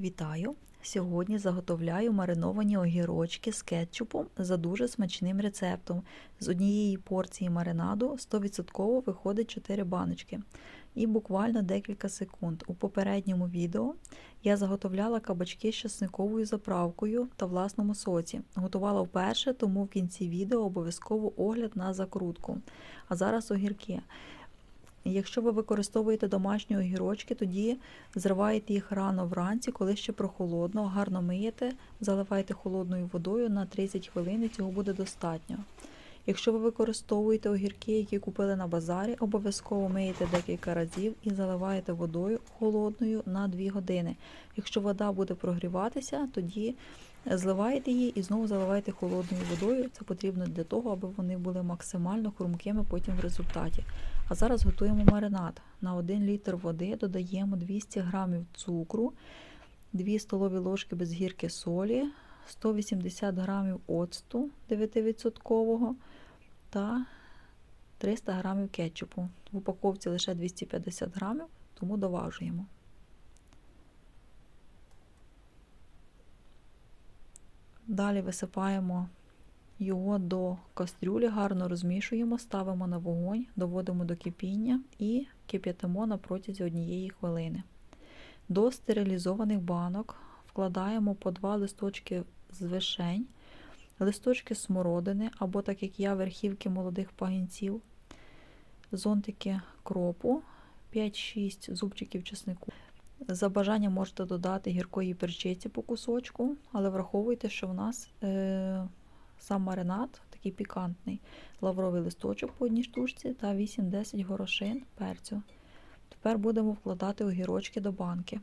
Вітаю! Сьогодні заготовляю мариновані огірочки з кетчупом за дуже смачним рецептом. З однієї порції маринаду 100% виходить 4 баночки. І буквально декілька секунд. У попередньому відео я заготовляла кабачки з часниковою заправкою та власному соці. Готувала вперше, тому в кінці відео обов'язково огляд на закрутку. А зараз огірки. Якщо ви використовуєте домашні огірочки, тоді зриваєте їх рано вранці, коли ще прохолодно, гарно миєте, заливаєте холодною водою на 30 хвилин і цього буде достатньо. Якщо ви використовуєте огірки, які купили на базарі, обов'язково миєте декілька разів і заливаєте водою холодною на 2 години. Якщо вода буде прогріватися, тоді зливаєте її і знову заливаєте холодною водою. Це потрібно для того, аби вони були максимально хрумкими потім в результаті. А зараз готуємо маринад. На 1 літр води додаємо 200 г цукру, 2 столові ложки без гірки солі, 180 г оцту 9% та 300 г кетчупу. В упаковці лише 250 г, тому доважуємо. Далі висипаємо його до кастрюлі, гарно розмішуємо, ставимо на вогонь, доводимо до кипіння і кип'ятимо на протязі однієї хвилини. До стерилізованих банок вкладаємо по два листочки з вишень, листочки смородини, або, так як я, верхівки молодих пагінців, зонтики кропу, 5-6 зубчиків чеснику. За бажанням можете додати гіркої перчиці по кусочку, але враховуйте, що в нас е, сам маринад такий пікантний, лавровий листочок по одній штучці та 8-10 горошин перцю. Тепер будемо вкладати огірочки до банки.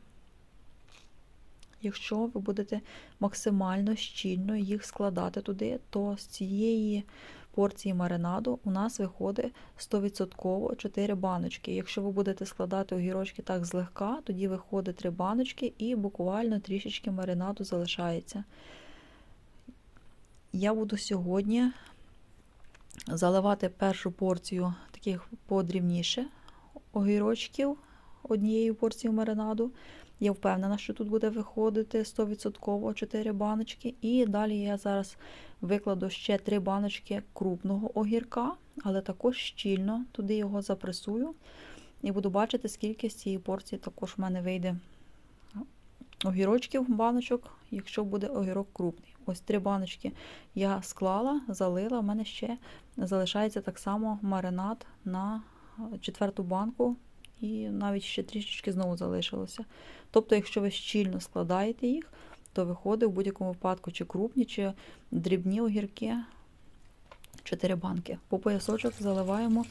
Якщо ви будете максимально щільно їх складати туди, то з цієї порції маринаду у нас виходить 100% 4 баночки. Якщо ви будете складати огірочки так злегка, тоді виходить 3 баночки і буквально трішечки маринаду залишається. Я буду сьогодні заливати першу порцію таких подрівніше огірочків однією порцією маринаду. Я впевнена, що тут буде виходити 100% 4 баночки. І далі я зараз викладу ще 3 баночки крупного огірка, але також щільно туди його запресую. І буду бачити, скільки з цієї порції також в мене вийде огірочків баночок, якщо буде огірок крупний. Ось три баночки я склала, залила, в мене ще залишається так само маринад на четверту банку, і навіть ще трішечки знову залишилося. Тобто, якщо ви щільно складаєте їх, то виходить в будь-якому випадку чи крупні, чи дрібні огірки 4 банки. По поясочок заливаємо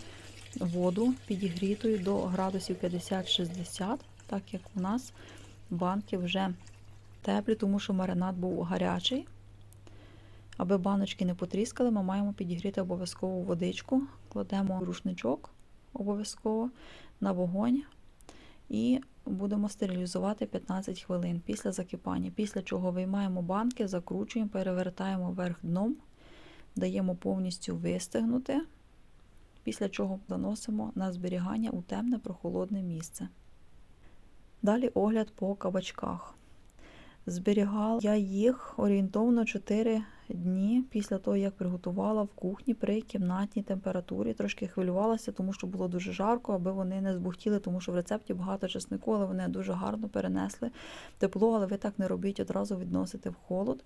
воду підігрітою до градусів 50-60, так як у нас банки вже теплі, тому що маринад був гарячий. Аби баночки не потріскали, ми маємо підігріти обов'язково водичку, кладемо рушничок обов'язково на вогонь і будемо стерилізувати 15 хвилин після закипання. Після чого виймаємо банки, закручуємо, перевертаємо вверх дном, даємо повністю вистигнути, після чого заносимо на зберігання у темне прохолодне місце. Далі огляд по кабачках. Зберігала я їх орієнтовно 4 дні після того, як приготувала в кухні при кімнатній температурі. Трошки хвилювалася, тому що було дуже жарко, аби вони не збухтіли, тому що в рецепті багато чеснику, але вони дуже гарно перенесли тепло, але ви так не робіть, одразу відносите в холод.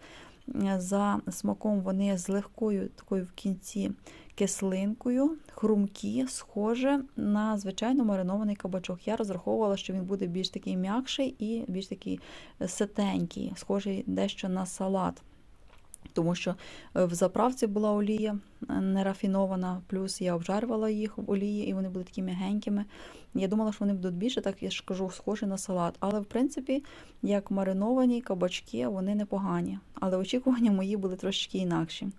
За смаком вони з легкою такою в кінці кислинкою, хрумкі, схоже на звичайно маринований кабачок. Я розраховувала, що він буде більш такий м'якший і більш такий ситенький, схожий дещо на салат. Тому що в заправці була олія нерафінована, плюс я обжарювала їх в олії, і вони були такі м'ягенькими. Я думала, що вони будуть більше, так я ж кажу, схожі на салат. Але, в принципі, як мариновані кабачки, вони непогані. Але очікування мої були трошечки інакші.